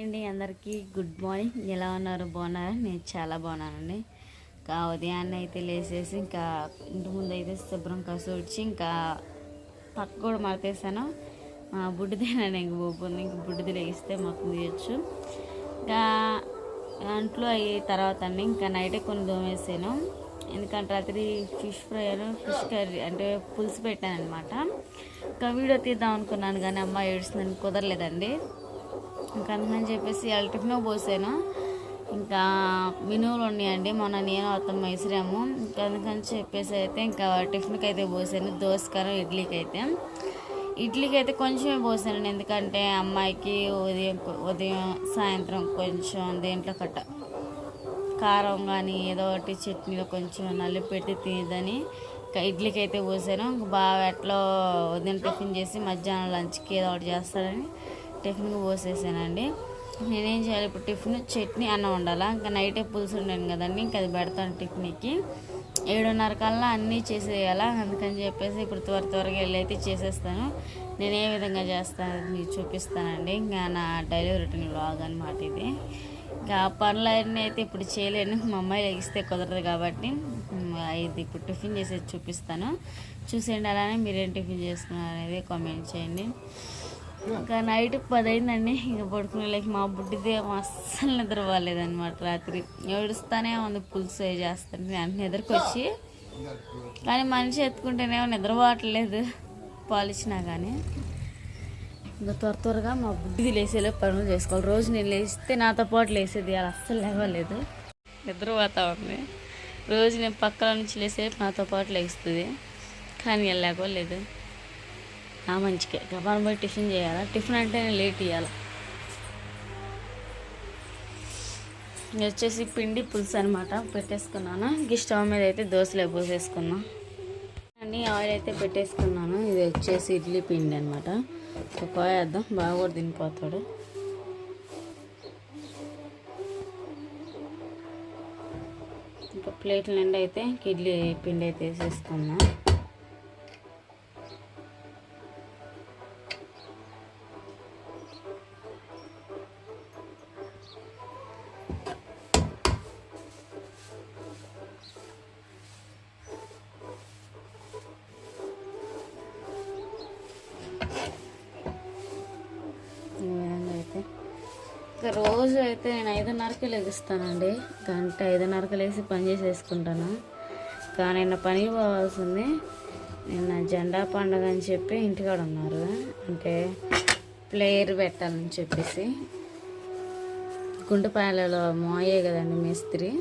అండి అందరికీ good morning. ఎలా ఉన్నారు? బాగున్నారా? నేను చాలా బాగున్నానండి. ఇంకా ఉదయాన్నే అయితే లేచేసి ఇంకా ఇంటి ముందు అయితే శుభ్రం కసూడ్చి ఇంకా పక్క కూడా మడతేసాను బుడ్డిదేనండి ఇంక పోతుంది ఇంక బుడ్డిది లేగిస్తే మొత్తం తీయచ్చు. ఇంకా అంట్లో అయ్యి తర్వాత అండి ఇంకా నైటే కొన్ని దోమేసాను. ఎందుకంటే రాత్రి ఫిష్ ఫ్రై ఫిష్ కర్రీ అంటే పులుసు పెట్టాను అనమాట ఇంకా వీడియో తీద్దాం అనుకున్నాను కానీ అమ్మ ఏడుస్తుందని కుదరలేదండి. ఇంకా అందుకని చెప్పేసి ఎలక్ట్రిక్నో టిఫిన్ పోసాను. ఇంకా మినువులు ఉన్నాయండి మొన్న నేను అతను మైసరాము ఇంకా అందుకని చెప్పేసి అయితే ఇంకా టిఫిన్కి అయితే పోసాను దోసకారం ఇడ్లీకి అయితే ఇడ్లీకి అయితే కొంచెమే పోసాను ఎందుకంటే అమ్మాయికి ఉదయం ఉదయం సాయంత్రం కొంచెం దేంట్లో కట్ట. కారం కానీ ఏదో ఒకటి చట్నీలో కొంచెం నల్లి పెట్టి తినేదని ఇంకా ఇడ్లీకి అయితే పోసాను. ఇంకా బాగా ఎట్లా ఉదయం టిఫిన్ చేసి మధ్యాహ్నం లంచ్కి ఏదో ఒకటి చేస్తాడని టిఫిన్కి పోసేసానండి. నేనేం చేయాలి? ఇప్పుడు టిఫిన్ చట్నీ అన్నం ఉండాలా ఇంకా నైటే పులుసు ఉండాను కదండి ఇంకా అది పెడతాను టిఫిన్కి. ఏడున్నర కల్లా అన్నీ చేసేయాలా? అందుకని చెప్పేసి ఇప్పుడు త్వర త్వరగా వెళ్ళి అయితే చేసేస్తాను. నేను ఏ విధంగా చేస్తాను మీకు చూపిస్తానండి. ఇంకా నా డైలీ రొటీన్ లాగ్ అనమాట ఇది. ఇంకా పనులన్నీ అయితే ఇప్పుడు చేయలేను. మా అమ్మాయి లెగిస్తే కుదరదు కాబట్టి ఇది ఇప్పుడు టిఫిన్ చేసేది చూపిస్తాను. చూసేయండి అలానే మీరేం టిఫిన్ చేసుకున్నారు అనేది కామెంట్ చేయండి. ఇంకా నైట్ పది అయిందండి ఇంకా పడుకునేలాకి మా బుడ్డిదే అస్సలు నిద్ర రాత్రి. ఏడుస్తానే ఉంది పులుసు అవి చేస్తాను వెంటనే నిద్రకొచ్చి కానీ మనిషి ఎత్తుకుంటేనేమో నిద్రపోవట్లేదు పాలిచ్చినా కానీ. ఇంకా త్వర త్వరగా మా బుడ్డిది లేసేలో పనులు చేసుకోవాలి. రోజు నేను లేస్తే నాతో పాటు లేసేది అలా అస్సలు లేవలేదు. నిద్రపోతా ఉంది. రోజు నేను పక్కల నుంచి లేసే నాతో పాటు లేస్తుంది. కానీ లేకపోలేదు ఆ మంచికే. గబాన్ పోయి టిఫిన్ చేయాలా? టిఫిన్ అంటే నేను లేట్ ఇవ్వాలి వచ్చేసి పిండి పులుసు అనమాట పెట్టేసుకున్నాను? ఇంక స్టవ్ మీద అయితే దోశలు పోసేసుకున్నా. అన్నీ ఆయిల్ అయితే పెట్టేసుకున్నాను. ఇది వచ్చేసి ఇడ్లీ పిండి అనమాట పోయేద్దాం బాగా కూడా తినిపోతాడు. ఇంకా ప్లేట్ల నిండా అయితే ఇడ్లీ పిండి అయితే వేసేసుకున్నాను ఇంకా రోజు అయితే నేను ఐదున్నరకే లెగిస్తానండి గంట ఐదున్నరకి లేసి పని చేసేసుకుంటాను. కానీ నిన్న పనికి పోవాల్సింది. నిన్న జెండా పండుగ అని చెప్పి ఇంటికాడ ఉన్నారు. అంటే ప్లేయర్ పెట్టాలని చెప్పేసి. గుంటపాయలలో మోయే కదండి మేస్త్రి.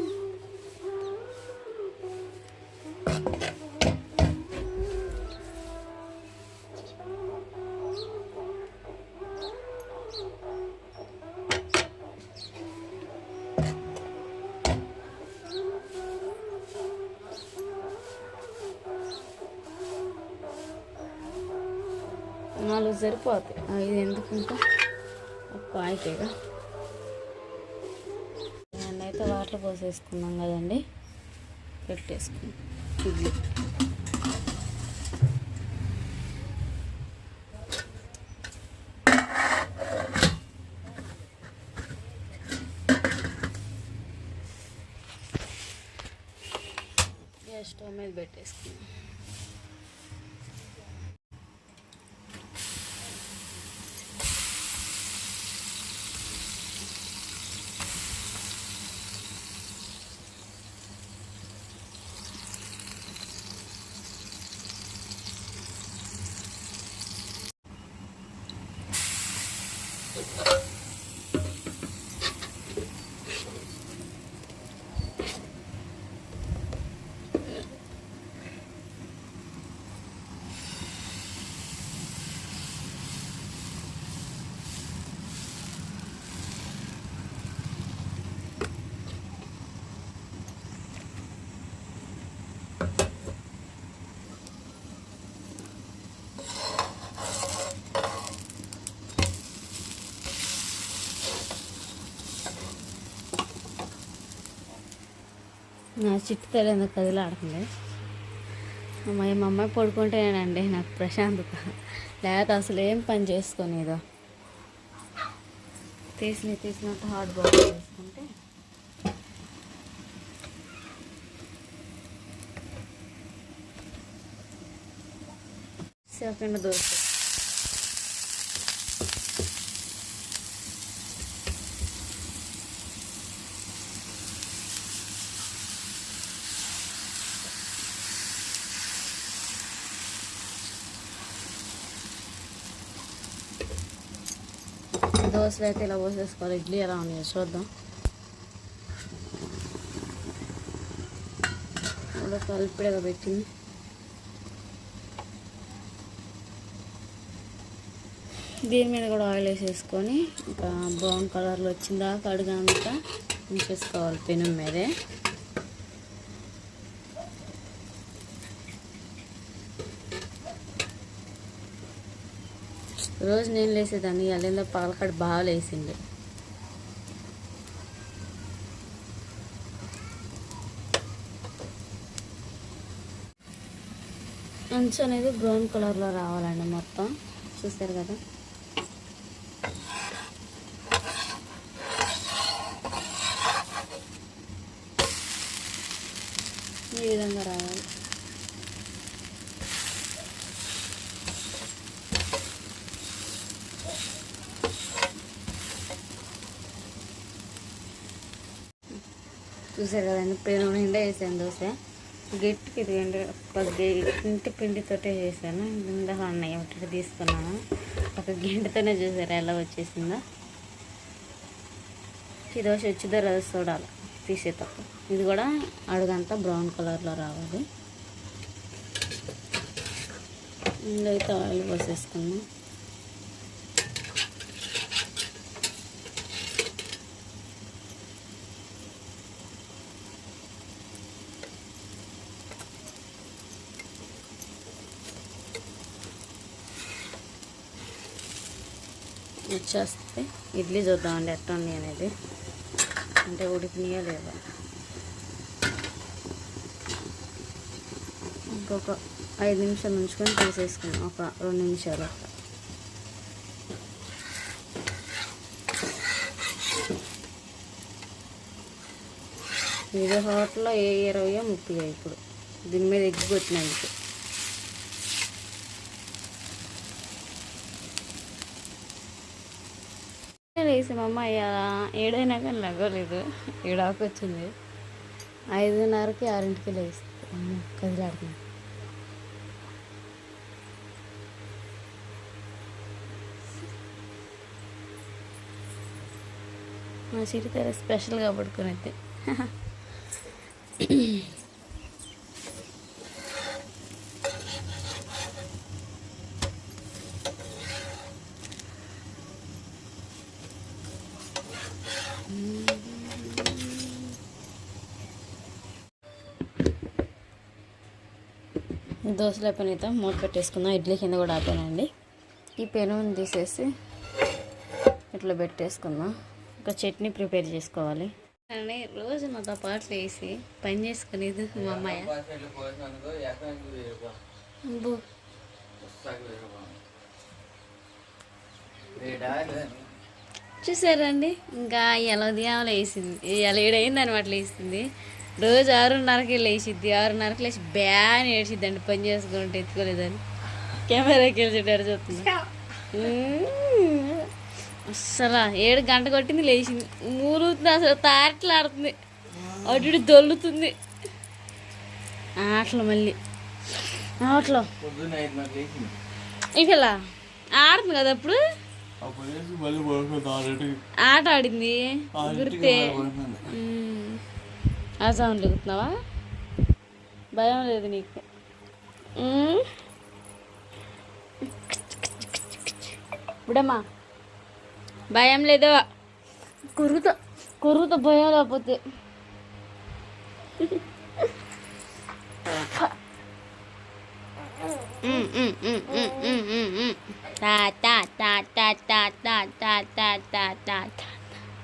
సరిపోతాయి. ఇది ఎందుకు ఇంకా? ఒక నేనైతే వాటర్ పోసేసుకున్నాం కదండి. పెట్టేసుకున్నాం. ఇడ్లీ. గ్యాస్ స్టవ్ మీద పెట్టేసుకున్నాం. నా చిట్టు తల్లి ఎందుకు కదిలాడుతుంది అమ్మాయి మా అమ్మాయి పడుకుంటేనండి నాకు ప్రశాంతత. లేకపోతే అసలు ఏం పని చేసుకునేదో. తీసిన తీసినట్టు హాట్ బాక్స్ చేసుకుంటే. సెకండ్ దోశ దోశలు అయితే ఇలా పోసేసుకోవాలి ఇడ్లీ ఎలా ఉంది చూద్దాం. ఇప్పుడు కలిపిడగా పెట్టింది. దీని మీద కూడా ఆయిల్ వేసేసుకొని ఇంకా బ్రౌన్ కలర్లో వచ్చిందాక అడుగంతా ఉంచేసుకోవాలి పెనం మీదే. రోజు నేను లేసేదాన్ని అల్లేందో పగలకాడ బాగా లేసింది. అంచు అనేది బ్రౌన్ కలర్లో రావాలండి మొత్తం. చూస్తారు కదా? ఈ విధంగా రావాలి. చూసారు కదండి పెను నిండా వేసాను దోశ. గట్టికి ఇది ఇంటి పిండితోటే చేశాను. ఇందాక అన్నయ్య ఒకటి తీసుకున్నాను. ఒక గింటతోనే చూసారు ఎలా వచ్చేసిందో. ఈ దోశ వచ్చిందో రోజు చూడాలి తీసేటప్పుడు. ఇది కూడా అడుగంతా బ్రౌన్ కలర్లో రావాలి. ఇందులో అయితే ఆయిల్ పోసేసుకున్నాం వచ్చేస్తే ఇడ్లీ చూద్దామండి ఎట్లా ఉంది అనేది. అంటే ఉడికినాయా లేదా ఇంకొక ఐదు నిమిషాలు ఉంచుకొని తీసేసుకున్నాం. ఒక రెండు నిమిషాలు ఇది హోటల్లో ఏ ఇరవయో ముప్పై ఇప్పుడు. దీని మీద ఎగ్గు కొట్టినందుకు. లేసి మా అమ్మ ఏడైనా కానీ లగలేదు ఏడాకు వచ్చింది. ఐదున్నరకి ఆరింటికి లేస్తుంది కదిలాడుతుంది మా చిరితర స్పెషల్గా పడుకునేది. దోశలు అయిపోయినాయితే మూత పెట్టేసుకుందాం. ఇడ్లీ కింద కూడా ఆపానండి. ఈ పెనుని తీసేసి ఇట్లా పెట్టేసుకుందాం. ఒక చట్నీ ప్రిపేర్ చేసుకోవాలి. అని రోజు నాతో పాటు వేసి పని చేసుకునేది మా అమ్మాయి. చూసారండి? ఇంకా ఎలా ఉదయం వేసింది. ఎలా ఏడైంది అనమాట లేచింది రోజు ఆరున్నరకి లేచిద్ది ఆరున్నరకి లేచి బ్యాన్ ఏడ్చిద్ది అండి పని చేసుకుంటే ఎత్తుకోలేదని. కెమెరాకి వెళ్ళి చూస్తుంది అస్సలు ఏడు గంట కొట్టింది లేచింది. మూలుతుంది అసలు తారట్లాడుతుంది అటు దొల్లుతుంది. ఆటలు మళ్ళీ. ఆటలు. ఇకలా ఆడుతుంది కదా అప్పుడు? ఆట ఆడింది. గుర్తే. ఆ సౌండ్ ఎగుతున్నావా భయం లేదు నీకు. మ్మ్. ఇప్పుడమ్మా. భయం లేదు. కురుత కురుత భయం లేకపోతే. మ్మ్, మ్మ్, మ్మ్, మ్మ్,